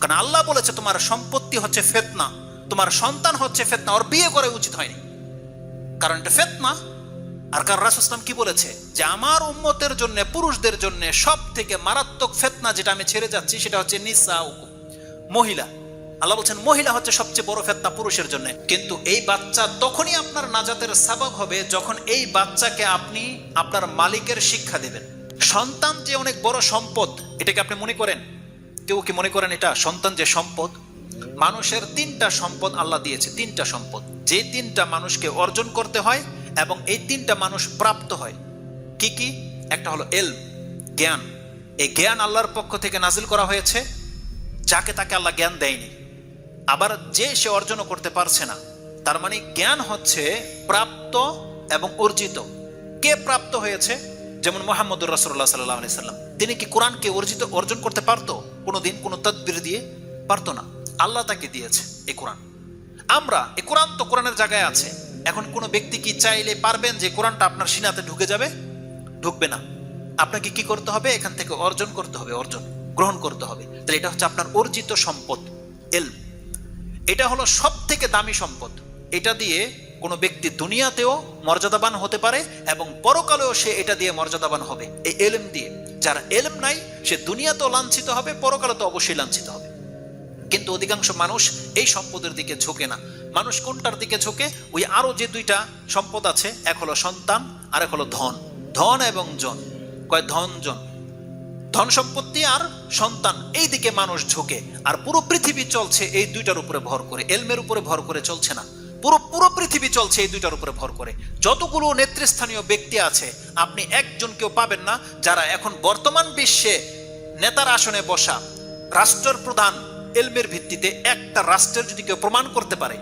কারণ আল্লাহ বলেছে, তোমার সম্পত্তি হচ্ছে ফেতনা। তোমার সন্তান হচ্ছে ফেতনা। ওর বিয়ে করে উচিত হয়নি। কারণ এটা ফেতনা। আর কারণ রাসুসলাম কি বলেছে? যে আমার উম্মতের জন্য, পুরুষদের জন্য সব থেকে মারাত্মক ফেতনা যেটা আমি ছেড়ে যাচ্ছি, সেটা হচ্ছে নিসা মহিলা। আল্লাহ বলছেন, মহিলা হচ্ছে সবচেয়ে বড় ফেতনা পুরুষের জন্য। কিন্তু এই বাচ্চা তখনই আপনার নাজাতের সাবাব হবে যখন এই বাচ্চাকে আপনি আপনার মালিকের শিক্ষা দেবেন। সন্তান যে অনেক বড় সম্পদ, এটাকে আপনি মনে করেন? কেউ কি মনে করেন এটা সন্তান যে সম্পদ? মানুষের তিনটা সম্পদ আল্লাহ দিয়েছে, তিনটা সম্পদ। যে তিনটা মানুষকে অর্জন করতে হয় এবং এই তিনটা মানুষ প্রাপ্ত হয়। কি কি? একটা হলো এল জ্ঞান। এই জ্ঞান আল্লাহর পক্ষ থেকে নাজিল করা হয়েছে, যাকে তাকে আল্লাহ জ্ঞান দেয়নি। আবার যে সে অর্জনও করতে পারছে না, তার মানে জ্ঞান হচ্ছে প্রাপ্ত এবং অর্জিত। কে প্রাপ্ত হয়েছে? যেমন মোহাম্মদুর রাসুল্লাহ সাল্লাহ আলি সাল্লাম। তিনি কি কোরআনকে অর্জিত, অর্জন করতে পারতো? কোনো দিন কোনো তদবির দিয়ে পারতো না। আল্লাহ তাকে দিয়েছে এ কোরআন। আমরা, এ কোরআন তো কোরআনের জায়গায় আছে। এখন কোনো ব্যক্তি কি চাইলে পারবেন যে কোরআনটা আপনার সিনাতে ঢুকে যাবে? ঢুকবে না। আপনাকে কি করতে হবে? এখান থেকে অর্জন করতে হবে, অর্জন, গ্রহণ করতে হবে। তাহলে এটা হচ্ছে আপনার অর্জিত সম্পদ এল এটা হলো সব থেকে দামি সম্পদ। এটা দিয়ে কোনো ব্যক্তি দুনিয়াতেও মর্যাদাবান হতে পারে এবং পরকালেও সে এটা দিয়ে মর্যাদাবান হবে। এই এলেম দিয়ে। যার এলেম নাই, সে দুনিয়াতেও লাঞ্ছিত হবে পরকালে তো অবশ্যই লাঞ্ছিত হবে। কিন্তু অধিকাংশ মানুষ এই সম্পদের দিকে ঝোঁকে না। মানুষ কোনটার দিকে ঝোঁকে? ওই আরও যে দুইটা সম্পদ আছে, এক হলো সন্তান আর এক হলো ধন। ধন এবং জন। কয় ধন, জন। ধন সম্পত্তি আর সন্তান, এই দিকে মানুষ ঝোঁকে। আর পুরো পৃথিবী চলছে এই দুইটার উপরে ভর করে। এলমের উপরে ভর করে চলছে না। পুরো পুরো পৃথিবী চলছে এই দুইটার উপরে ভর করে। যতগুলো নেতৃস্থানীয় ব্যক্তি আছে, আপনি একজন কেউ পাবেন না যারা এখন বর্তমান বিশ্বে নেতার আসনে বসা রাষ্ট্রের প্রধান এলমের ভিত্তিতে একটা রাষ্ট্রের যদি কেউ প্রমাণ করতে পারে,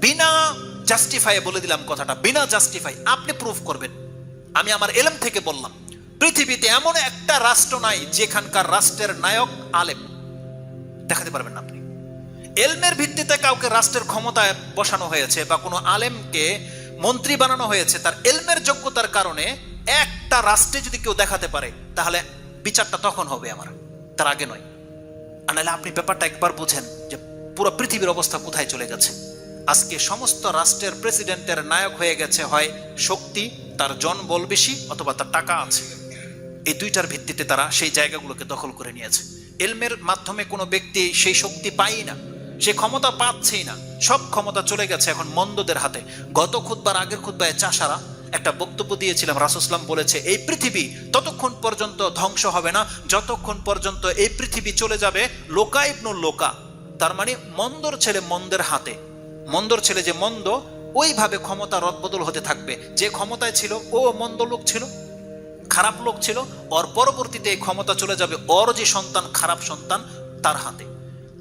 বিনা জাস্টিফাই বলে দিলাম কথাটা, বিনা জাস্টিফাই আপনি প্রুফ করবেন। আমি আমার এলম থেকে বললাম, পৃথিবীতে এমন একটা রাষ্ট্র নাই যেখানকার রাষ্ট্রের নায়ক আলেম। দেখাতে পারবেন না আপনি। এলমের ভিত্তিতে কাউকে রাষ্ট্রের ক্ষমতায় বসানো হয়েছে বা কোনো আলেমকে মন্ত্রী বানানো হয়েছে, তার এলমের যোগ্যতার কারণে একটা রাষ্ট্রে যদি কেউ দেখাতে পারে, তাহলে বিচারটা তখন হবে আমার, তার আগে নয়। আর নাহলে আপনি ব্যাপারটা একবার বুঝেন যে পুরো পৃথিবীর অবস্থা কোথায় চলে গেছে। আজকে সমস্ত রাষ্ট্রের প্রেসিডেন্টের নায়ক হয়ে গেছে হয় শক্তি, তার জনবল বেশি অথবা তার টাকা আছে। এই দুইটার ভিত্তিতে তারা সেই জায়গাগুলোকে দখল করে নিয়েছে। এলমের মাধ্যমে কোনো ব্যক্তি সেই শক্তি পাই না। সে ক্ষমতা পাচ্ছেই না, সব ক্ষমতা চলে গেছে এখন মন্দদের হাতে। গত খুদ্বার আগের খুদ্বায় চাষারা একটা বক্তব্য দিয়েছিলাম রাসুসলাম বলেছে, এই পৃথিবী ততক্ষণ পর্যন্ত ধ্বংস হবে না, যতক্ষণ পর্যন্ত এই পৃথিবী চলে যাবে লোকা ইবনুল লোকা, তার মানে মন্দর ছেলে মন্দের হাতে। মন্দর ছেলে যে মন্দ, ওইভাবে ক্ষমতা রদবদল হতে থাকবে। যে ক্ষমতায় ছিল, ও মন্দ লোক ছিল, খারাপ লোক ছিল, ওর পরবর্তীতে এই ক্ষমতা চলে যাবে, ওর যে সন্তান, খারাপ সন্তান, তার হাতে।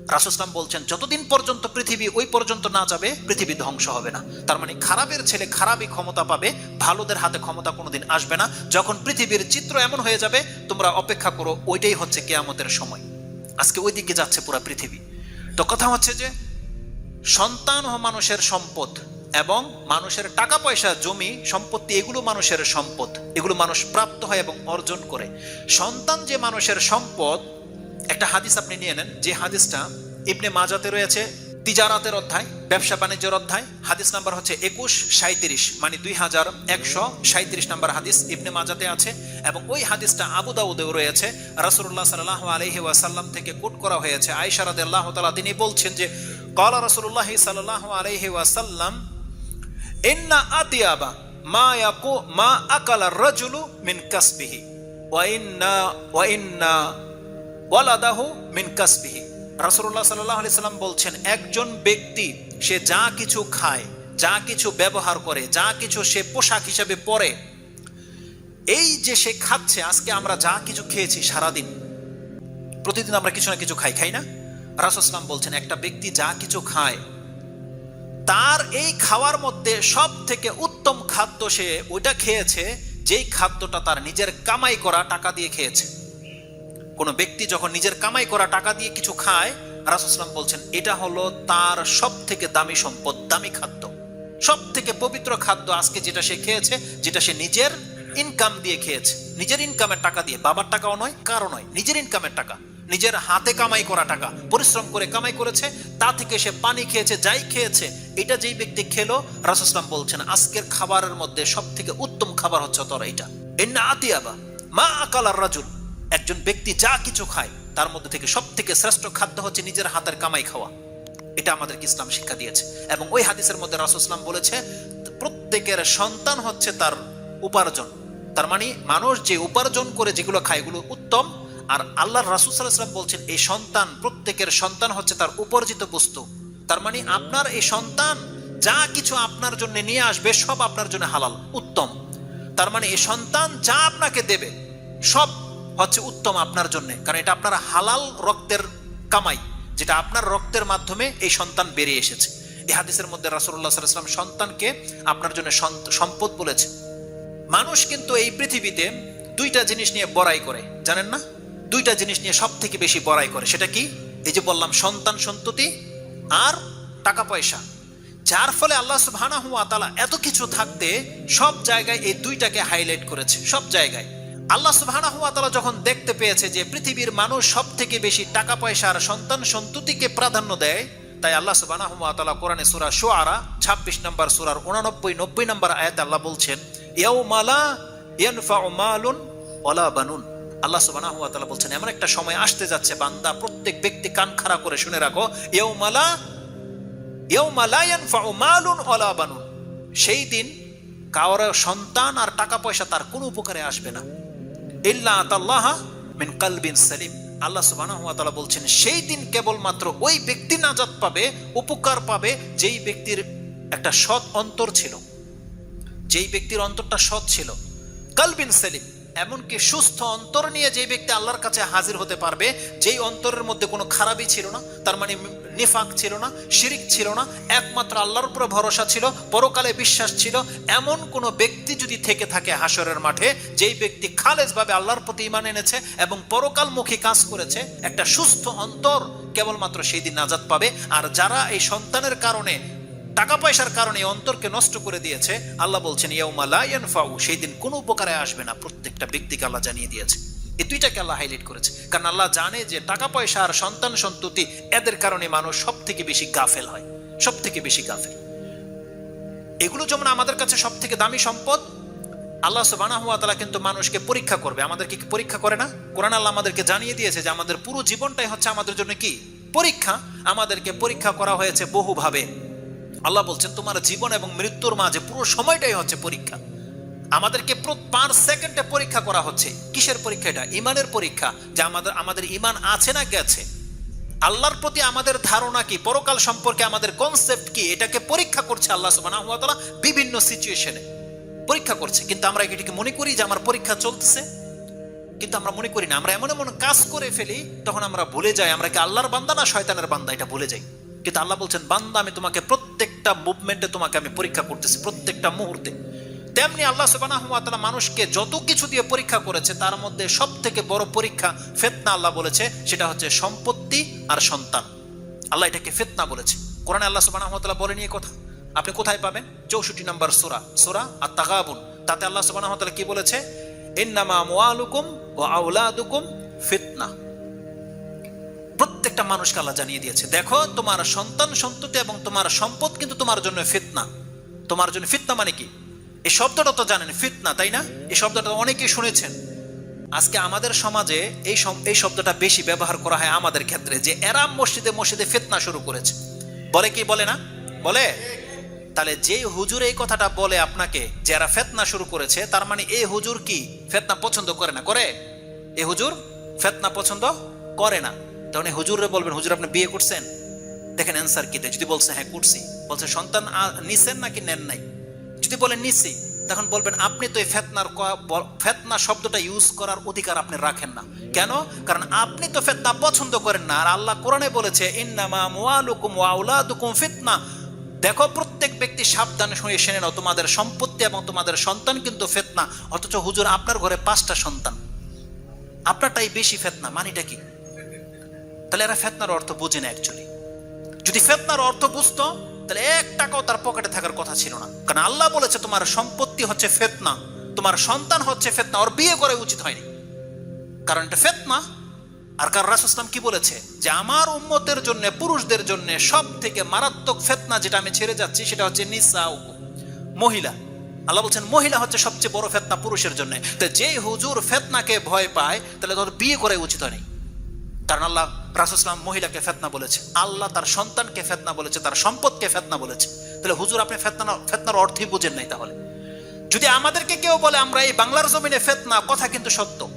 রাসুসলাম বলছেন, যতদিন পর্যন্ত পৃথিবী ওই পর্যন্ত না যাবে, পৃথিবী ধ্বংস হবে না। তার মানে খারাপের ছেলে খারাপই ক্ষমতা পাবে, ভালোদের হাতে ক্ষমতা কোনোদিন আসবে না। যখন পৃথিবীর চিত্র এমন হয়ে যাবে, তোমরা অপেক্ষা করো, ওইটাই হচ্ছে কেয়ামতের সময়। আজকে ওই দিকে যাচ্ছে পুরো পৃথিবী। তো কথা হচ্ছে যে, সন্তান ও মানুষের সম্পদ এবং মানুষের টাকা, পয়সা, জমি, সম্পত্তি, এগুলো মানুষের সম্পদ। এগুলো মানুষ প্রাপ্ত হয় এবং অর্জন করে। সন্তান যে মানুষের সম্পদ একটা হাদিস আপনি নিয়ে নেন। যে হাদিসটা ইবনে মাজাতে রয়েছে, তিজারাতের অধ্যায়, ব্যবসা বাণিজ্যের অধ্যায়। হাদিস নাম্বার হচ্ছে একুশ সাঁত্রিশ মানে দুই হাজার একশো সাঁত্রিশ নাম্বার হাদিস ইবনে মাজাতে আছে এবং ওই হাদিসটা আবু দাউদেও রয়েছে। রাসুল্লাহ সাল্লাহ আলহি ওয়াসাল্লাম থেকে কোট করা হয়েছে। আয়সারাদ আল্লাহ তালা তিনি বলছেন যে কলা রসুল্লাহ সাল্লাহ আলহি ওয়াসাল্লাম, ইন্না আতিয়াবা মা মা আকালা মিন কাসবিহি ওয়া ইন্না মিন বলছেন, একজন ব্যক্তি, সে যা কিছু খায়, যা কিছু ব্যবহার করে, যা কিছু সে পোশাক হিসেবে পরে, এই যে সে খাচ্ছে, আজকে আমরা যা কিছু খেয়েছি সারাদিন, প্রতিদিন আমরা কিছু না কিছু খাই খাই না? রাসুসলাম বলছেন, একটা ব্যক্তি যা কিছু খায়, তার এই খাওয়ার মধ্যে সব থেকে উত্তম খাদ্য সে ওইটা খেয়েছে, যেই খাদ্যটা তার নিজের কামাই করা টাকা দিয়ে খেয়েছে। কোনো ব্যক্তি যখন নিজের কামাই করা টাকা দিয়ে কিছু খায় রাসুসলাম বলছেন, এটা হলো তার সব থেকে দামি সম্পদ, দামি খাদ্য। সব থেকে পবিত্র খাদ্য আজকে যেটা সে খেয়েছে, যেটা সে নিজের ইনকাম দিয়ে খেয়েছে। নিজের ইনকামের টাকা দিয়ে, বাবার টাকাও নয় কারও নয়, নিজের ইনকামের টাকা। নিজের হাতে কামাই করা টাকা, পরিশ্রম করে কামাই করেছে, তা থেকে সে পানি খেয়েছে, যাই খেয়েছে, এটা যেই ব্যক্তি খেলো রাসুসলাম বলছেন, আজকের খাবারের মধ্যে সব থেকে উত্তম খাবার হচ্ছে তোর এইটা। এন্না আতিয়াবা, মা আকালার রাজুল। একজন ব্যক্তি যা কিছু খায়, তার মধ্যে থেকে সব থেকে শ্রেষ্ঠ খাদ্য হচ্ছে নিজের হাতের কামাই খাওয়া। এটা আমাদেরকে ইসলাম শিক্ষা দিয়েছে। এবং ওই হাদিসের মধ্যে রাসুসলাম বলেছে, প্রত্যেকের সন্তান হচ্ছে তার উপার্জন। তার মানে মানুষ যে উপার্জন করে যেগুলো খায়, এগুলো উত্তম। আর আল্লাহ রাসুল বলছেন, এই সন্তান, প্রত্যেকের সন্তান হচ্ছে তার উপার্জিত বস্তু। তার মানে আপনার এই সন্তান যা কিছু আপনার জন্য নিয়ে আসবে, সব আপনার জন্য হালাল, উত্তম। তার মানে এই সন্তান যা আপনাকে দেবে, সব হচ্ছে উত্তম আপনার জন্য। কারণ এটা আপনার হালাল রক্তের কামাই, যেটা আপনার রক্তের মাধ্যমে এই সন্তান বেরিয়ে এসেছে। এই হাদিসের মধ্যে রাসুল্লাহ সাল্লাম সন্তানকে আপনার জন্য সম্পদ বলেছে। মানুষ কিন্তু এই পৃথিবীতে দুইটা জিনিস নিয়ে বড়াই করে, জানেন না? দুইটা জিনিস নিয়ে সব থেকে বেশি বড়াই করে, সেটা কি? এই যে বললাম, সন্তান সন্ততি আর টাকা পয়সা। যার ফলে আল্লাহ সুবহানাহু ওয়া তাআলা এত কিছু থাকতে সব জায়গায় এই দুইটাকে হাইলাইট করেছে, সব জায়গায়। আল্লাহ সুবহানাহু ওয়া তাআলা যখন দেখতে পেয়েছে যে পৃথিবীর মানুষ সব থেকে বেশি টাকা পয়সা আর সন্তান সন্ততিকে প্রাধান্য দেয়, তাই আল্লাহ সুবহানাহু ওয়া তাআলা কোরআনে সূরা শুআরা 26 নম্বর সূরার 89 90 নম্বর আয়াতে আল্লাহ বলছেন, ইয়াউমা লা ইয়ানফাউ মালুন ওয়ালা বানুন। আল্লাহ তাআলা বলছেন, এমন একটা সময় আসতে যাচ্ছে, বান্দা, প্রত্যেক ব্যক্তি কান খাড়া করে শুনে রাখো, ইয়াউমা লা ইয়াউমা লা ইয়ানফাউ মালুন ওয়ালা বানুন। সেই দিন কারও সন্তান আর টাকা পয়সা তার কোনো উপকারে আসবে না। ইল্লা আতাল্লাহ মিন কালবিন সালিম। আল্লাহ সুবাহ বলছেন, সেই দিন কেবলমাত্র ওই ব্যক্তি নাজাত পাবে, উপকার পাবে যেই ব্যক্তির একটা সৎ অন্তর ছিল। যেই ব্যক্তির অন্তরটা সৎ ছিল। কালবিন সেলিম এমনকি সুস্থ অন্তর নিয়ে যে ব্যক্তি আল্লাহর কাছে হাজির হতে পারবে, যেই অন্তরের মধ্যে কোনো খারাপই ছিল না, তার মানে নিফাক ছিল না, শিরিক ছিল না, একমাত্র আল্লাহর উপরে ভরসা ছিল, পরকালে বিশ্বাস ছিল, এমন কোনো ব্যক্তি যদি থেকে থাকে হাসরের মাঠে, যেই ব্যক্তি খালেজভাবে আল্লাহর প্রতি ইমান এনেছে এবং পরকালমুখী কাজ করেছে, একটা সুস্থ অন্তর কেবলমাত্র সেই দিন নাজাত পাবে। আর যারা এই সন্তানের কারণে টাকা পয়সার কারণে অন্তরকে নষ্ট করে দিয়েছে। আল্লাহ বলছেন, ইয়াউমা লা ইয়ানফাউ সেই দিন কোনো উপকারে আসবে না। প্রত্যেকটা ব্যক্তিকে আল্লাহ জানিয়ে দিয়েছে। এই দুইটাকে আল্লাহ হাইলাইট করেছে। কারণ আল্লাহ জানে যে টাকা পয়সা আর সন্তান সন্ততি, এদের কারণে মানুষ সব থেকে বেশি গাফেল হয়। সব থেকে বেশি গাফেল। এগুলো যেমন আমাদের কাছে সব থেকে দামি সম্পদ, আল্লাহ তাআলা কিন্তু মানুষকে পরীক্ষা করবে। আমাদেরকে কি পরীক্ষা করে না? কোরআন আল্লাহ আমাদেরকে জানিয়ে দিয়েছে যে আমাদের পুরো জীবনটাই হচ্ছে আমাদের জন্য কি? পরীক্ষা। আমাদেরকে পরীক্ষা করা হয়েছে বহুভাবে। আল্লাহ বলছেন, তোমার জীবন এবং মৃত্যুর মাঝে পুরো সময়টাই হচ্ছে পরীক্ষা। আমাদেরকে পাঁচ সেকেন্ডে পরীক্ষা করা হচ্ছে। কিসের পরীক্ষা এটা? ইমানের পরীক্ষা, যে আমাদের আমাদের ইমান আছে না গেছে। আল্লাহর প্রতি আমাদের ধারণা কি? পরকাল সম্পর্কে আমাদের কনসেপ্ট কি? এটাকে পরীক্ষা করছে আল্লাহ সুবহানাহু ওয়া তাআলা বিভিন্ন সিচুয়েশনে পরীক্ষা করছে। কিন্তু আমরা এটাকে মনে করি যে আমার পরীক্ষা চলতেছে? কিন্তু আমরা মনে করি না। আমরা এমন এমন কাজ করে ফেলি, তখন আমরা ভুলে যাই। আমরা কি আল্লাহর বান্দা না শয়তানের বান্দা? এটা ভুলে যাই। কিন্তু আল্লাহ বলছেন, বান্দা, আমি তোমাকে প্রত্যেকটা মুভমেন্টে তোমাকে আমি পরীক্ষা করতেছি, প্রত্যেকটা মুহূর্তে। তেমনি আল্লাহ তাআলা মানুষকে যত কিছু দিয়ে পরীক্ষা করেছে, তার মধ্যে সব থেকে বড় পরীক্ষা ফেতনা আল্লাহ বলেছে, সেটা হচ্ছে সম্পত্তি আর সন্তান। আল্লাহ এটাকে ফেতনা বলেছে। কোরআন আল্লাহ তাআলা বলে নিয়ে কথা। আপনি কোথায় পাবেন? চৌষট্টি নম্বর সূরা সূরা আর তাগাবুন তাতে আল্লাহ তাআলা কি বলেছে? ইন্নামা আমওয়ালুকুম ওয়া আওলাদুকুম ফিতনা। প্রত্যেকটা মানুষকে আল্লাহ জানিয়ে দিয়েছে, দেখো, তোমার সন্তান সন্ততি এবং তোমার সম্পদ কিন্তু তোমার জন্য ফিতনা। তোমার জন্য ফিতনা মানে কি? এই শব্দটা তো জানেন, ফিতনা, তাই না? এই শব্দটা অনেকেই শুনেছেন। আজকে আমাদের সমাজে এই এই শব্দটা বেশি ব্যবহার করা হয় আমাদের ক্ষেত্রে, যে এরা মসজিদে মসজিদে ফিতনা শুরু করেছে। বলে কি, বলে না? বলে? তাহলে যে হুজুর এই কথাটা বলে আপনাকে যারা ফেতনা শুরু করেছে, তার মানে এই হুজুর কি? ফেতনা পছন্দ করে না, করে? এ হুজুর ফেতনা পছন্দ করে না। তখন হুজুরে বলবেন, হুজুর, আপনি বিয়ে করছেন? দেখেন অ্যান্সার কি দেয়। যদি বলছে হ্যাঁ করছি। বলছে, সন্তান নিছেন নাকি নেন নাই? যদি বলেন নিছি, তখন বলবেন, আপনি তো এই ফেতনার ফেতনা শব্দটা ইউজ করার অধিকার আপনি রাখেন না। কেন? কারণ আপনি তো ফেতনা পছন্দ করেন না। আর আল্লাহ কোরআনে বলেছে, ইন্নামা মুআলুকুম ফিতনা। দেখো, প্রত্যেক ব্যক্তি সাবধানে শুনে শুনে নাও, তোমাদের সম্পত্তি এবং তোমাদের সন্তান কিন্তু ফেতনা। অথচ হুজুর, আপনার ঘরে পাঁচটা সন্তান। আপনারটাই বেশি ফেতনা, মানিটা কি? তাহলে এরা ফেতনার অর্থ বোঝে না অ্যাকচুয়ালি যদি ফেতনার অর্থ বুঝতো, তাহলে এক টাকাও তার পকেটে থাকার কথা ছিল না। কারণ আল্লাহ বলেছে, তোমার সম্পত্তি হচ্ছে ফেতনা। তোমার সন্তান হচ্ছে ফেতনা। ওর বিয়ে করে উচিত হয়নি। কারণ এটা ফেতনা। আর কার রাসুসলাম কি বলেছে? যে আমার উম্মতের জন্য, পুরুষদের জন্য সব থেকে মারাত্মক ফেতনা যেটা আমি ছেড়ে যাচ্ছি, সেটা হচ্ছে নিসা মহিলা। আল্লাহ বলছেন, মহিলা হচ্ছে সবচেয়ে বড় ফেতনা পুরুষের জন্য। তো যে হুজুর ফেতনাকে ভয় পায়, তাহলে তোর বিয়ে করে উচিত নেই কারণ আল্লাহ রাসুসলাম মহিলাকে ফেতনা বলেছে। আল্লাহ তার সন্তানকে ফেতনা বলেছে, তার সম্পদকে ফেতনা বলেছে। তাহলে হুজুর, আপনি ফেতনা ফেতনার অর্থই বুঝেন নাই তাহলে। যদি আমাদেরকে কেউ বলে, আমরা এই বাংলার জমিনে ফেতনা কথা কিন্তু সত্য।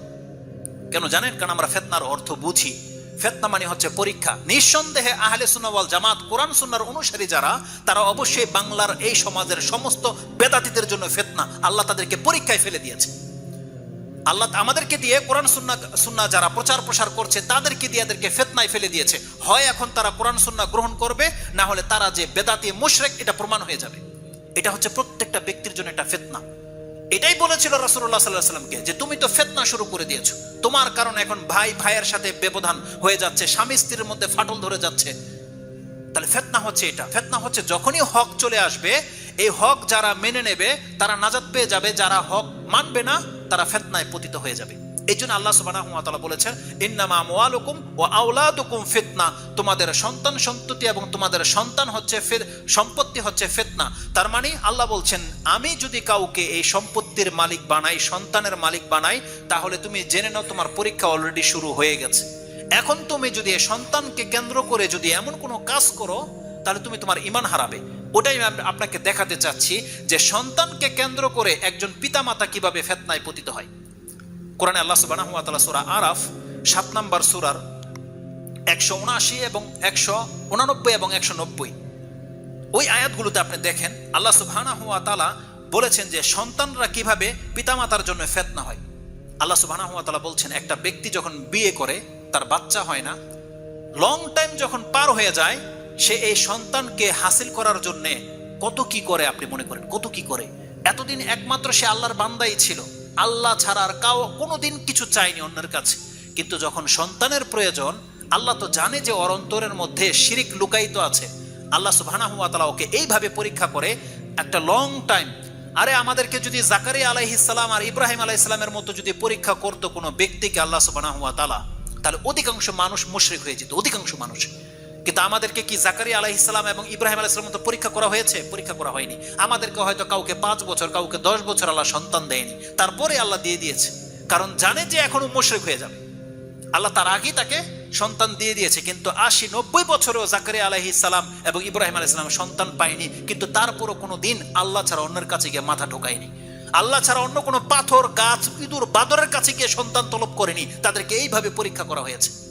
কেন জানেন? কারণ আমরা ফেতনার অর্থ বুঝি। ফেতনা মানে হচ্ছে পরীক্ষা। নিঃসন্দেহে আহলে সুনাওয়াল জামাত কোরআন সুন্নার অনুসারী যারা, তারা অবশ্যই বাংলার এই সমাজের সমস্ত বেদাতিদের জন্য ফেতনা। আল্লাহ তাদেরকে পরীক্ষায় ফেলে দিয়েছে। আল্লাহ আমাদেরকে দিয়ে কোরআন, সুন্না সুন্না যারা প্রচার প্রসার করছে, তাদেরকে দিয়ে এদেরকে ফেতনায় ফেলে দিয়েছে। হয় এখন তারা কোরআন, সুন্না গ্রহণ করবে, না হলে তারা যে বেদাতি, মুশরেক, এটা প্রমাণ হয়ে যাবে। এটা হচ্ছে প্রত্যেকটা ব্যক্তির জন্য একটা ফেতনা। এটাই বলেছিল রাসুল্লাহ সাল্লাহ সাল্লামকে যে, তুমি তো ফেতনা শুরু করে দিয়েছ। তোমার কারণে এখন ভাই, ভাইয়ের সাথে ব্যবধান হয়ে যাচ্ছে, স্বামী স্ত্রীর মধ্যে ফাটল ধরে যাচ্ছে। তাহলে ফেতনা হচ্ছে এটা। ফেতনা হচ্ছে যখনই হক চলে আসবে, এই হক যারা মেনে নেবে, তারা নাজাদ পেয়ে যাবে, যারা হক মানবে না তারা ফেতনায় পতিত হয়ে যাবে। এই জন্য আল্লাহ ওয়া বলেছেন, ইন্নামা আমওয়ালুকুম ওয়া আওলাদুকুম ফিতনা। তোমাদের সন্তান সন্ততি এবং তোমাদের সন্তান হচ্ছে সম্পত্তি হচ্ছে ফিতনা। তার মানে আল্লাহ বলছেন, আমি যদি কাউকে এই সম্পত্তির মালিক বানাই, সন্তানের মালিক বানাই, তাহলে তুমি জেনে নাও তোমার পরীক্ষা অলরেডি শুরু হয়ে গেছে। এখন তুমি যদি সন্তানকে কেন্দ্র করে যদি এমন কোনো কাজ করো তাহলে তুমি তোমার ইমান হারাবে। ওটাই আমি আপনাকে দেখাতে চাচ্ছি যে সন্তানকে কেন্দ্র করে একজন পিতামাতা কীভাবে ফেতনায় পতিত হয়। কোরআনে আল্লাহ ওয়া তাআলা আরাফ, সাত নম্বর সুরার একশো উনআশি এবং একশো উনানব্বই এবং একশো নব্বই। ওই আয়াতগুলোতে আপনি দেখেন, আল্লাহ তাআলা বলেছেন যে সন্তানরা কীভাবে পিতামাতার জন্য ফেতনা হয়। আল্লাহ তাআলা বলছেন, একটা ব্যক্তি যখন বিয়ে করে, তার বাচ্চা হয় না লং টাইম যখন পার হয়ে যায় সে এই সন্তানকে হাসিল করার জন্য কত কি করে আপনি মনে করেন? কত কি করে? এতদিন একমাত্র সে আল্লাহর বান্দাই ছিল। আল্লাহ ছাড়া আর কাউ কোনোদিন কিছু চায়নি অন্যের কাছে। কিন্তু যখন সন্তানের প্রয়োজন, আল্লাহ তো জানে যে অরন্তরের মধ্যে শিরিক লুকায়িত আছে। আল্লাহ সুবহানাহু ওয়া তাআলা ওকে এইভাবে পরীক্ষা করে একটা লং টাইম আরে আমাদেরকে যদি জাকারিয়া আলাইহিসসালাম আর ইব্রাহিম আলাইহিসসালামের মতো যদি পরীক্ষা করতো কোনো ব্যক্তিকে আল্লাহ সুবহানাহু ওয়া তাআলা, তাহলে অধিকাংশ মানুষ মুশরিক হয়ে যেত, অধিকাংশ মানুষ। কিন্তু আমাদেরকে কি জাকারিয়া আলাইহিসসালাম এবং ইব্রাহিম আলাইহিসসালাম মতো পরীক্ষা করা হয়েছে? পরীক্ষা করা হয়নি। আমাদেরকে হয়তো কাউকে পাঁচ বছর, কাউকে দশ বছর আল্লাহ সন্তান দেয়নি। তারপরে আল্লাহ দিয়ে দিয়েছে। কারণ জানে যে এখনও মুশরিক হয়ে যাবে। আল্লাহ তার আগেই তাকে সন্তান দিয়ে দিয়েছে। কিন্তু আশি, নব্বই বছরেও জাকারিয়া আলাহি সালাম এবং ইব্রাহিম আলাহ সালাম সন্তান পায়নি। কিন্তু তারপরও কোনো দিন আল্লাহ ছাড়া অন্যের কাছে গিয়ে মাথা ঢোকায়নি। আল্লাহ ছাড়া অন্য কোনো পাথর, গাছ, ইঁদুর, বাদরের কাছে গিয়ে সন্তান তলব করেনি। তাদেরকে এইভাবে পরীক্ষা করা হয়েছে।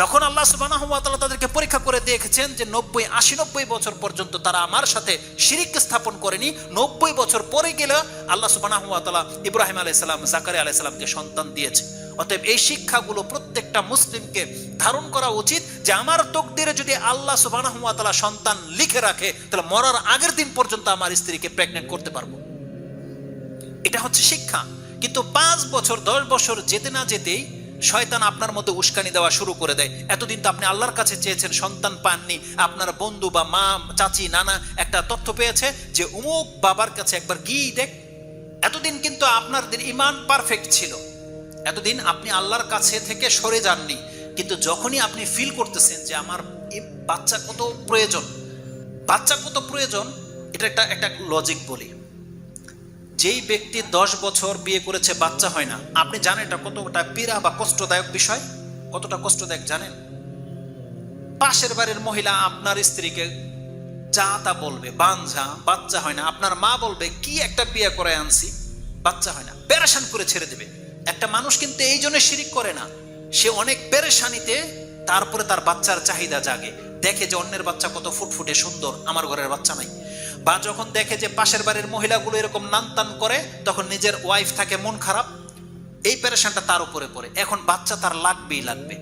যখন আল্লাহ সুবাহ তাদেরকে পরীক্ষা করে দেখেছেন যে নব্বই, আশি, নব্বই বছর পর্যন্ত তারা আমার সাথে শিরিক স্থাপন করেনি, নব্বই বছর পরে গেলে আল্লাহ সুবাহ ইব্রাহিম আলাইসালাম জাকারি আলাইসালামকে সন্তান দিয়েছে। অতএব এই শিক্ষাগুলো প্রত্যেকটা মুসলিমকে ধারণ করা উচিত যে আমার তকদিরে যদি আল্লাহ সুবাহ সন্তান লিখে রাখে, তাহলে মরার আগের দিন পর্যন্ত আমার স্ত্রীকে প্রেগনেন্ট করতে পারব। এটা হচ্ছে শিক্ষা। কিন্তু পাঁচ বছর, দশ বছর যেতে না যেতেই শয়তান আপনার মধ্যে উস্কানি দেওয়া শুরু করে দেয়। এতদিন তো আপনি আল্লাহর কাছে চেয়েছেন, সন্তান পাননি। আপনার বন্ধু বা মা, চাচি, নানা একটা তথ্য পেয়েছে যে উমুক বাবার কাছে একবার গিয়ে দেখ। এতদিন কিন্তু আপনার দিন ইমান পারফেক্ট ছিল। এতদিন আপনি আল্লাহর কাছে থেকে সরে যাননি। কিন্তু যখনই আপনি ফিল করতেছেন যে আমার বাচ্চা কত প্রয়োজন, বাচ্চা কত প্রয়োজন, এটা একটা একটা লজিক বলি। যেই ব্যক্তি দশ বছর বিয়ে করেছে, বাচ্চা হয় না, আপনি জানেন এটা কতটা পীড়া বা কষ্টদায়ক বিষয়? কতটা কষ্টদায়ক জানেন? পাশের বাড়ির মহিলা আপনার স্ত্রীকে যা তা বলবে, বাঞ্ঝা, বাচ্চা হয় না। আপনার মা বলবে, কি একটা বিয়ে করে আনছি, বাচ্চা হয় না। পেরেশান করে ছেড়ে দেবে। একটা মানুষ কিন্তু এই জন্য শিরিক করে না। সে অনেক পেরেশানিতে তারপরে তার বাচ্চার চাহিদা জাগে। দেখে যে অন্যের বাচ্চা কত ফুটফুটে সুন্দর, আমার ঘরের বাচ্চা নাই। বা যখন দেখে যে পাশের বাড়ির মহিলাগুলো এরকম নানতান করে, তখন নিজের ওয়াইফ থাকে মন খারাপ, এই প্যারেশানটা তার উপরে পড়ে। এখন বাচ্চা তার লাগবেই লাগবে।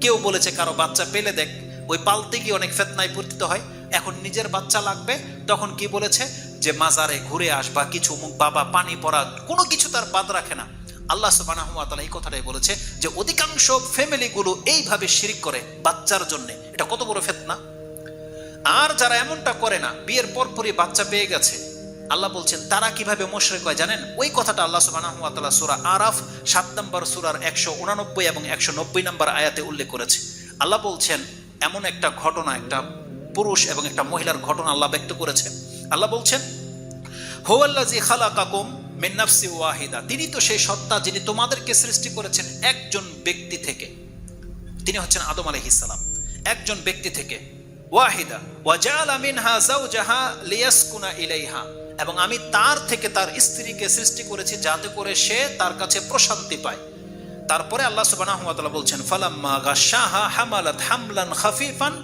কেউ বলেছে কারও বাচ্চা পেলে দেখ, ওই পালতে গিয়ে অনেক ফেতনায় পরিচিত হয়, এখন নিজের বাচ্চা লাগবে, তখন কি বলেছে? যে মাজারে ঘুরে আস বা কিছু মুখ বাবা, পানি পড়া, কোনো কিছু তার বাদ রাখে না। আল্লাহ ওয়া এই কথাটাই বলেছে যে, অধিকাংশ ফ্যামিলিগুলো এইভাবে শিরিক করে বাচ্চার জন্য। এটা কত বড় ফেতনা। আর যারা এমনটা করে না, বিয়ের পরপরই বাচ্চা পেয়ে গেছে। আল্লাহ বলছেন, তারা কীভাবে মোশরেক হয় জানেন? ওই কথাটা আল্লাহ তাআলা সূরা আরাফ সাত নম্বর সূরার একশো উনানব্বই এবং একশো নব্বই নম্বর আয়াতে উল্লেখ করেছে। আল্লাহ বলছেন, এমন একটা ঘটনা, একটা পুরুষ এবং একটা মহিলার ঘটনা আল্লাহ ব্যক্ত করেছে। আল্লাহ বলছেন হোয়াল্লাজি খালাকাকুম মিন নাফসি ওয়াহিদা। তিনি তো সেই সত্তা যিনি তোমাদেরকে সৃষ্টি করেছেন একজন ব্যক্তি থেকে। তিনি হচ্ছেন আদম আলাইহিস সালাম। একজন ব্যক্তি থেকে। ওয়াহিদা ওয়াজালা মিনহা যাওজাহা লিয়াসকুনা ইলাইহা। এবং আমি তার থেকে তার স্ত্রীকে সৃষ্টি করেছি যাতে করে সে তার কাছে প্রশান্তি পায়। তারপরে আল্লাহ তাআলা বলছেন, ফালাম্মা গাশাহা হামালাত হামলান খাফিফান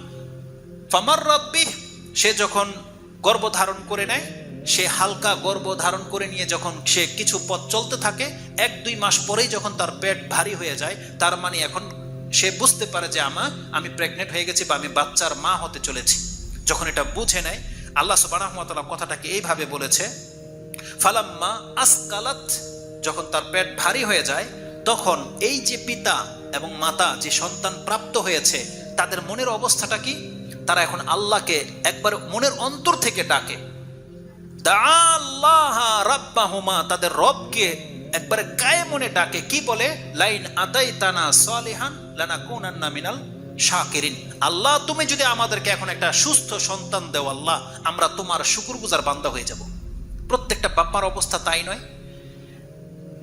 ফামাররাত বিহ সে যখন গর্ভ ধারণ করে নেয়, সে হালকা গর্ভ ধারণ করে নিয়ে যখন সে কিছু পথ চলতে থাকে, এক দুই মাস পরেই যখন তার পেট ভারী হয়ে যায়, তার মানে এখন সে বুঝতে পারে যে আমা, আমি প্রেগনেন্ট হয়ে গেছি বা আমি বাচ্চার মা হতে চলেছি। যখন এটা বুঝে নেয়, আল্লাহ ওয়া কথাটাকে এইভাবে বলেছে, ফালাম্মা আসকালাত যখন তার পেট ভারী হয়ে যায়, তখন এই যে পিতা এবং মাতা, যে সন্তান প্রাপ্ত হয়েছে, তাদের মনের অবস্থাটা কি? তারা এখন আল্লাহকে একবার মনের অন্তর থেকে ডাকে। তাদের রবকে একবারে গায়ে মনে ডাকে। কি বলে? লাইন আদাই তানা সালিহান লানা শাকিরিন। আল্লাহ, তুমি যদি আমাদেরকে এখন একটা সুস্থ সন্তান দেও আল্লাহ, আমরা তোমার শুকুর গুজার বান্দা হয়ে যাব। প্রত্যেকটা বাপ্পার অবস্থা তাই নয়।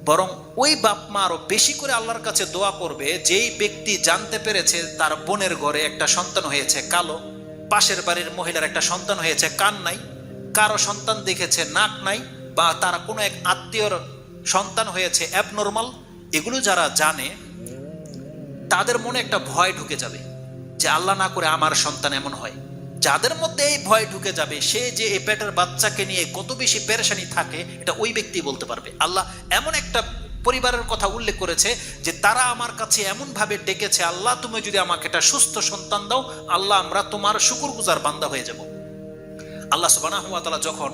বরং ওই বাপ মা আরও বেশি করে আল্লাহর কাছে দোয়া করবে, যেই ব্যক্তি জানতে পেরেছে তার বোনের ঘরে একটা সন্তান হয়েছে কালো, পাশের বাড়ির মহিলার একটা সন্তান হয়েছে কান নাই, কারও সন্তান দেখেছে নাক নাই, বা তারা কোনো এক আত্মীয়র সন্তান হয়েছে অ্যাবনর্মাল এগুলো যারা জানে তাদের মনে একটা ভয় ঢুকে যাবে যে আল্লাহ না করে আমার সন্তান এমন হয়। যাদের মধ্যে এই ভয় ঢুকে যাবে, সে যে এই পেটের বাচ্চাকে নিয়ে কত বেশি পেরেশানি থাকে, এটা ওই ব্যক্তি বলতে পারবে। আল্লাহ এমন একটা পরিবারের কথা উল্লেখ করেছে যে তারা আমার কাছে এমন ভাবে ডেকেছে, আল্লাহ, তুমি যদি আমাকে একটা সুস্থ সন্তান দাও, আল্লাহ, আমরা তোমার শুকুর গুজার বান্দা হয়ে যাব। আল্লাহ তাআলা যখন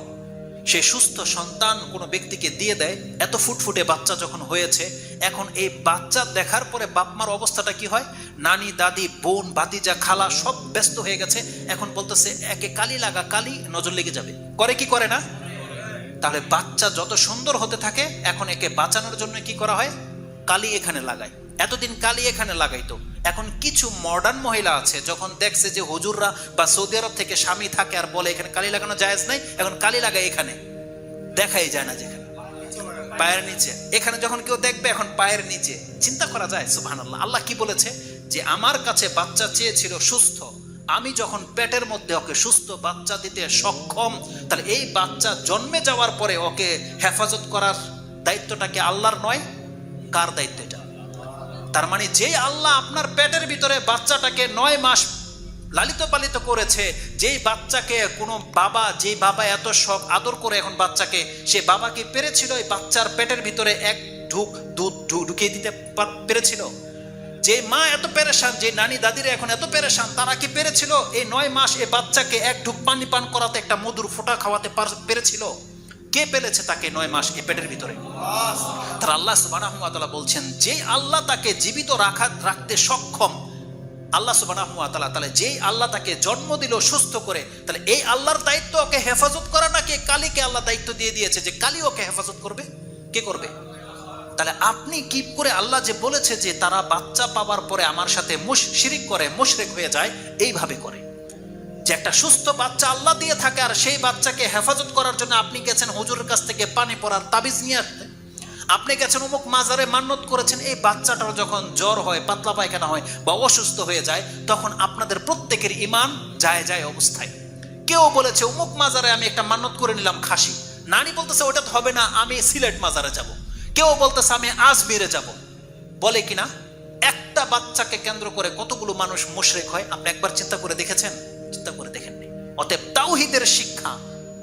সে সুস্থ সন্তান কোনো ব্যক্তিকে দিয়ে দেয়, এত ফুটফুটে বাচ্চা যখন হয়েছে, এখন এই বাচ্চা দেখার পরে বাপমার অবস্থাটা কি হয়? নানি, দাদি, বোন, ভাতিজা, খালা সব ব্যস্ত হয়ে গেছে, এখন বলতেছে, একে কালি লাগা কালি, নজর লেগে যাবে। করে কি করে না? তাহলে বাচ্চা যত সুন্দর হতে থাকে, এখন একে বাঁচানোর জন্য কি করা হয়? কালি এখানে লাগায়। এতদিন কালি এখানে লাগাইতো। এখন কিছু মডার্ন মহিলা আছে, যখন দেখছে যে হুজুররা বা সৌদি আরব থেকে স্বামী থাকে আর বলে এখানে কালি লাগানো জায়েজ নাই, এখন কালি লাগায় এখানে। দেখাই যায় না যেখানে। পায়ের নিচে। এখানে যখন কেউ দেখবে, এখন পায়ের নিচে। চিন্তা করা যায়, সুবহানাল্লাহ। আল্লাহ কি বলেছে? যে আমার কাছে বাচ্চা চেয়েছিল সুস্থ। আমি যখন পেটের মধ্যে ওকে সুস্থ বাচ্চা দিতে সক্ষম, তাহলে এই বাচ্চা জন্মে যাওয়ার পরে ওকে হেফাজত করার দায়িত্বটা কি আল্লাহর নয়? কার দায়িত্ব এটা? তার মানে যে আল্লাহ আপনার পেটের ভিতরে বাচ্চাটাকে নয় মাস লালিত পালিত করেছে, যেই বাচ্চাকে কোনো বাবা, যেই বাবা এত শখ আদর করে এখন বাচ্চাকে, সে বাবাকে পেরেছিল এই বাচ্চার পেটের ভিতরে এক ঢুক, দুধ ঢুকিয়ে দিতে পার- পেরেছিল? যে মা এত পেরেশান, যে নানি দাদিরা এখন এত পেরেশান, তারা কি পেরেছিল? এই নয় মাস এই বাচ্চাকে এক ঢুক পানি পান করাতে একটা মধুর ফোঁটা খাওয়াতে পার- পেরেছিল? কে পেলেছে তাকে নয় মাস এই পেটের ভিতরে? তার আল্লাহ তাআলা বলছেন, যে আল্লাহ তাকে জীবিত রাখা, রাখতে সক্ষম, আল্লাহ তাআলা তাহলে যেই আল্লাহ তাকে জন্ম দিল সুস্থ করে, তাহলে এই আল্লাহর দায়িত্ব ওকে হেফাজত করা নাকি কালীকে আল্লাহ দায়িত্ব দিয়ে দিয়েছে যে কালী ওকে হেফাজত করবে? কে করবে? তাহলে আপনি কি করে আল্লাহ যে বলেছে যে তারা বাচ্চা পাওয়ার পরে আমার সাথে মুশ শিরিক করে, মুশরেক হয়ে যায়, এইভাবে করে। যে একটা সুস্থ বাচ্চা আল্লাহ দিয়ে থাকে আর সেই বাচ্চাকে হেফাজত করার জন্য আপনি গেছেন হুজুরের কাছ থেকে পানি পড়ার তাবিজ নিয়ে আসতে। আপনি গেছেন অমুক মাজারে মান্যত করেছেন, এই বাচ্চাটার যখন জ্বর হয়, পাতলা পায়খানা হয় বা অসুস্থ হয়ে যায়, তখন আপনাদের প্রত্যেকের ইমান যায় যায় অবস্থায়। কেউ বলেছে, অমুক মাজারে আমি একটা মান্যত করে নিলাম খাসি। নানি বলতেছে, ওটা হবে না, আমি সিলেট মাজারে যাব। কেউ বলতেছে, আমি আজমিরে যাব। বলে কিনা, একটা বাচ্চাকে কেন্দ্র করে কতগুলো মানুষ মুশরেক হয়, আপনি একবার চিন্তা করে দেখেছেন? চিন্তা করে দেখেননি অতএব তাওহিদের শিক্ষা,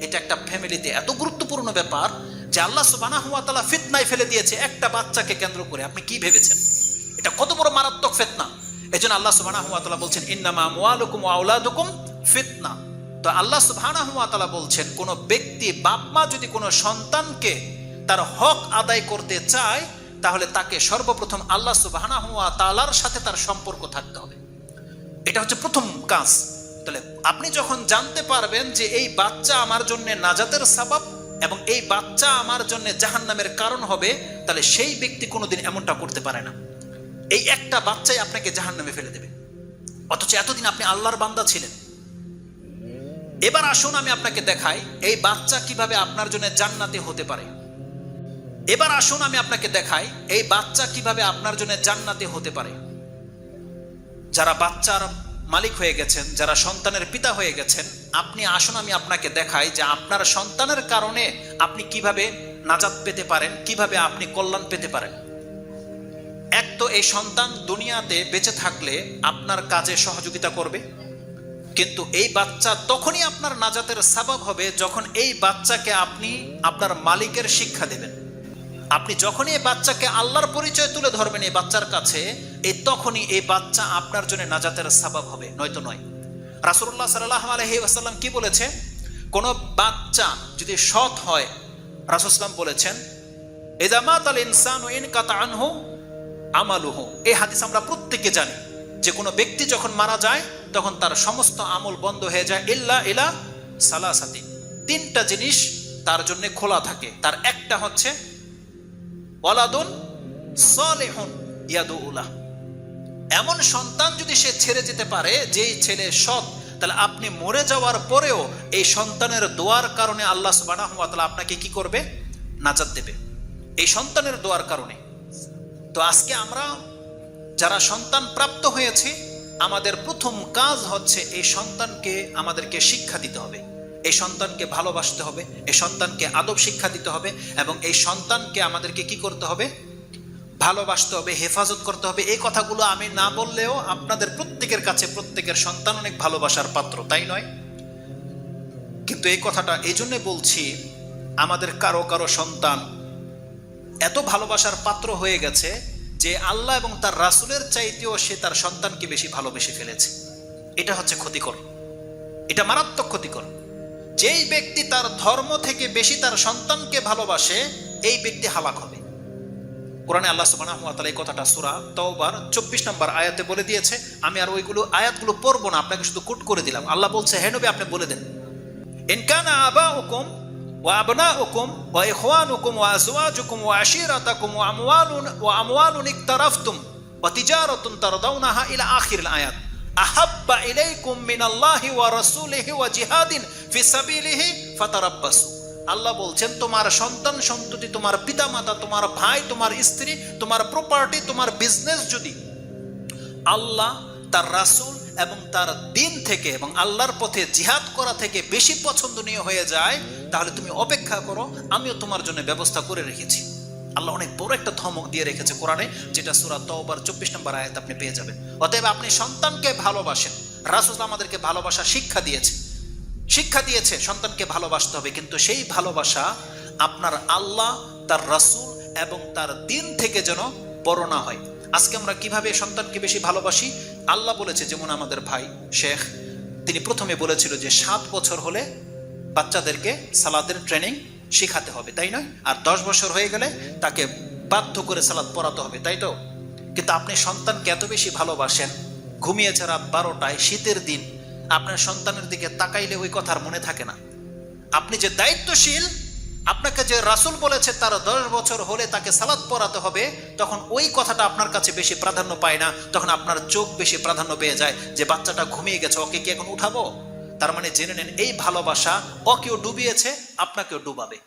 এটা একটা ফ্যামিলিতে এত গুরুত্বপূর্ণ ব্যাপার যে আল্লাহ সুবহানাহু ওয়া তাআলা ফিতনায় ফেলে দিয়েছে একটা বাচ্চাকে কেন্দ্র করে। আপনি কি ভেবেছেন? এটা কত বড় মারাত্মক ফিতনা। এজন্য আল্লাহ সুবহানাহু ওয়া তাআলা বলছেন, ইন্নামা আমওয়ালুকুম ওয়া আওলাদুকুম ফিতনা। তো আল্লাহ সুবহানাহু ওয়া তাআলা বলছেন, কোন ব্যক্তি বাপ মা যদি কোনো সন্তানকে তার হক আদায় করতে চায়, তাহলে তাকে সর্বপ্রথম আল্লাহ সুবহানাহু ওয়া তাআলার সাথে তার সম্পর্ক থাকতে হবে। এটা হচ্ছে প্রথম কাজ। তাহলে আপনি যখন জানতে পারবেন যে এই বাচ্চা আমার জন্য নাজাতের সাবাব এবং এই বাচ্চা আমার জন্য জাহান্নামের কারণ হবে, তাহলে সেই ব্যক্তি কোনোদিন এমনটা করতে পারে না। এই একটা বাচ্চাই আপনাকে জাহান্নামে ফেলে দেবে। অথচ এতদিন আপনি আল্লাহর বান্দা ছিলেন। এবার আসুন, আমি আপনাকে দেখাই এই বাচ্চা কীভাবে আপনার জন্য জান্নাতে হতে পারে। এবার আসুন, আমি আপনাকে দেখাই এই বাচ্চা কীভাবে আপনার জন্য জান্নাতে হতে পারে। যারা বাচ্চার মালিক হয়ে গেছেন, যারা সন্তানের পিতা হয়ে গেছেন, আপনি আসুন, আমি আপনাকে দেখাই যে আপনার সন্তানের কারণে আপনি কীভাবে নাজাত পেতে পারেন, কীভাবে আপনি কল্যাণ পেতে পারেন। এক তো এই সন্তান দুনিয়াতে বেঁচে থাকলে আপনার কাজে সহযোগিতা করবে, কিন্তু এই বাচ্চা তখনই আপনার নাজাতের সাবাব হবে যখন এই বাচ্চাকে আপনি আপনার মালিকের শিক্ষা দেবেন। আপনি যখনই এই বাচ্চাকে আল্লাহর পরিচয় তুলে ধরবেন এই বাচ্চার কাছে, এই তখনই এই বাচ্চা আপনার জন্য নাজাতের সাবাব হবে, নয়তো নয়। রাসুল্লাহ সাল্লাহ আলহি আসাল্লাম কি বলেছে? কোন বাচ্চা যদি সৎ হয় রাসুসলাম বলেছেন এজামাত আল ইনসান ইন কাতা আনহু আমালুহু। এই হাদিস আমরা প্রত্যেকে জানি। যে কোনো ব্যক্তি যখন মারা যায়, তখন তার সমস্ত আমল বন্ধ হয়ে যায়, ইল্লা ইলা সালাসাতি তিনটা জিনিস তার জন্য খোলা থাকে। তার একটা হচ্ছে সলেহুন ইয়াদুউলাহ এমন সন্তান যদি সে ছেড়ে যেতে পারে, যেই ছেলে সৎ, তাহলে আপনি মরে যাওয়ার পরেও এই সন্তানের দোয়ার কারণে আল্লাহ তাআলা আপনাকে কি করবে? নাজাত দেবে। এই সন্তানের দোয়ার কারণে। তো আজকে আমরা যারা সন্তান প্রাপ্ত হয়েছে, আমাদের প্রথম কাজ হচ্ছে এই সন্তানকে আমাদেরকে শিক্ষা দিতে হবে। এই সন্তানকে ভালোবাসতে হবে, এই সন্তানকে আদব শিক্ষা দিতে হবে এবং এই সন্তানকে আমাদেরকে কি করতে হবে? ভালোবাসতে হবে, হেফাজত করতে হবে। এই কথাগুলো আমি না বললেও আপনাদের প্রত্যেকের কাছে প্রত্যেকের সন্তান অনেক ভালোবাসার পাত্র, তাই নয়? কিন্তু এই কথাটা, এই জন্য বলছি, আমাদের কারও কারও সন্তান এত ভালোবাসার পাত্র হয়ে গেছে যে আল্লাহ এবং তার রাসুলের চাইতেও সে তার সন্তানকে বেশি ভালোবেসে ফেলেছে। এটা হচ্ছে ক্ষতিকর। এটা মারাত্মক ক্ষতিকর। যেই ব্যক্তি তার ধর্ম থেকে বেশি তার সন্তানকে ভালোবাসে, এই ব্যক্তি হালাক হবে। কোরআনে আল্লাহ সুবহানাহু ওয়া তাআলা এই কথাটা সূরা তওবার 24 নম্বর আয়াতে বলে দিয়েছে, আমি আর ওইগুলো আয়াতগুলো পড়ব না, আপনাকে শুধু কোট করে দিলাম। আল্লাহ বলছে, হে নবী, আপনি বলে দেন। ইন কানা আবাউকুম ওয়া আবনাউকুম ওয়া ইখওয়ানুকুম ওয়া আজওয়াজুকুম ওয়া আশিরাতাকুম ওয়া আমওয়ালুন ওয়া আমওয়ালুন ইকতারাফতুম ওয়া তিজারাতুন তারদাউনাহা ইলা আখিরিল আয়াত। আহাব্বা ইলাইকুম মিনাল্লাহি ওয়া রাসূলিহি ওয়া জিহাদিন ফি সাবিলিহি ফাতারাব্বাসু। আল্লাহ বলছেন, তোমার সন্তান সন্ততি, তোমার পিতামাতা, তোমার ভাই, তোমার স্ত্রী, তোমার প্রপার্টি তোমার বিজনেস যদি আল্লাহ তার রাসূল এবং তার দিন থেকে এবং আল্লাহর পথে জিহাদ করা থেকে বেশি পছন্দনীয় হয়ে যায়, তাহলে তুমি অপেক্ষা করো, আমিও তোমার জন্য ব্যবস্থা করে রেখেছি। আল্লাহ অনেক বড় একটা ধমক দিয়ে রেখেছে কোরআনে, যেটা সুরা তওবার চব্বিশ নম্বর আয়াত আপনি পেয়ে যাবেন। অতএব আপনি সন্তানকে ভালোবাসেন। রাসূল আমাদেরকে ভালোবাসা শিক্ষা দিয়েছে। শিক্ষা দিয়েছে, সন্তানকে ভালোবাসতে হবে, কিন্তু সেই ভালোবাসা আপনার আল্লাহ, তার রাসূল এবং তার দিন থেকে যেন বড় না হয়। আজকে আমরা কীভাবে সন্তানকে বেশি ভালোবাসি? আল্লাহ বলেছে, যেমন আমাদের ভাই শেখ, তিনি প্রথমে বলেছিল যে সাত বছর হলে বাচ্চাদেরকে সালাদের ট্রেনিং শেখাতে হবে, তাই নয়? আর দশ বছর হয়ে গেলে তাকে বাধ্য করে সালাদ পড়াতে হবে, তাই তো? কিন্তু আপনি সন্তানকে এত বেশি ভালোবাসেন, ঘুমিয়েছে রাত বারোটায়, শীতের দিন, আপনার সন্তানের দিকে তাকাইলে ওই কথার মনে থাকে না। আপনি যে দায়িত্বশীল, আপনাকে যে রাসূল বলেছে তার দশ বছর হলে তাকে সালাদ পড়াতে হবে, তখন ওই কথাটা আপনার কাছে বেশি প্রাধান্য পায় না, তখন আপনার চোখ বেশি প্রাধান্য পেয়ে যায় যে বাচ্চাটা ঘুমিয়ে গেছে, ওকে কি এখন উঠাবো? তার মানে জেনে নেন এই ভালোবাসা ওকেও ডুবিয়েছে আপনাকেও ডুবাবে।